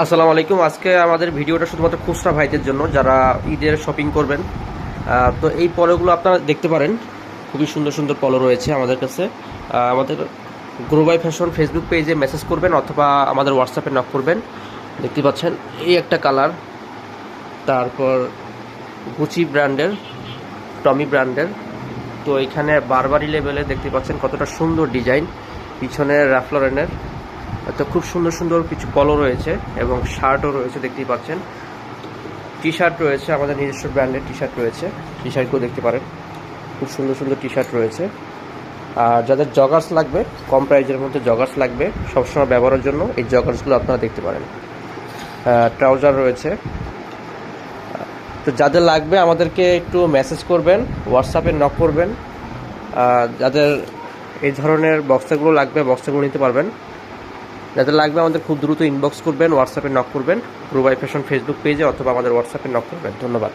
আসসালামু আলাইকুম। আজকে আমাদের ভিডিওটা শুধুমাত্র খুচরা ভাইদের জন্য, যারা ঈদের শপিং করবেন। তো এই পলোগুলো আপনারা দেখতে পারেন। খুবই সুন্দর সুন্দর পলো রয়েছে আমাদের কাছে। আমাদের গ্রোবাই ফ্যাশন ফেসবুক পেজে মেসেজ করবেন অথবা আমাদের হোয়াটসঅ্যাপে নক করবেন। দেখতে পাচ্ছেন, এই একটা কালার তারপর গুচি ব্র্যান্ডের টমি ব্র্যান্ডের তো এখানে বারবারি লেভেলে দেখতে পাচ্ছেন কতটা সুন্দর ডিজাইন পিছনে র্যাফলরেনের তো খুব সুন্দর সুন্দর কিছু পলো রয়েছে এবং শার্টও রয়েছে, দেখতেই পাচ্ছেন। টি শার্ট রয়েছে, আমাদের নিজস্ব ব্র্যান্ডের টি শার্ট রয়েছে। টি শার্টগুলো দেখতে পারেন। খুব সুন্দর সুন্দর টি শার্ট রয়েছে। আর যাদের জগার্স লাগবে, কম প্রাইজের মধ্যে জগার্স লাগবে, সবসময় ব্যবহারের জন্য এই জগার্সগুলো আপনারা দেখতে পারেন। ট্রাউজার রয়েছে। তো যাদের লাগবে, আমাদেরকে একটু মেসেজ করবেন হোয়াটসঅ্যাপে নক করবেন। যাদের এই ধরনের বক্সাগুলো লাগবে বক্সাগুলো নিতে পারবেন। যাদের লাগবে আমাদের খুব দ্রুত ইনবক্স করবেন হোয়াটসঅ্যাপে নক করবেন রুবাই ফ্যাশন ফেসবুক পেজে অথবা আমাদের হোয়াটসঅ্যাপে নক করবেন। ধন্যবাদ।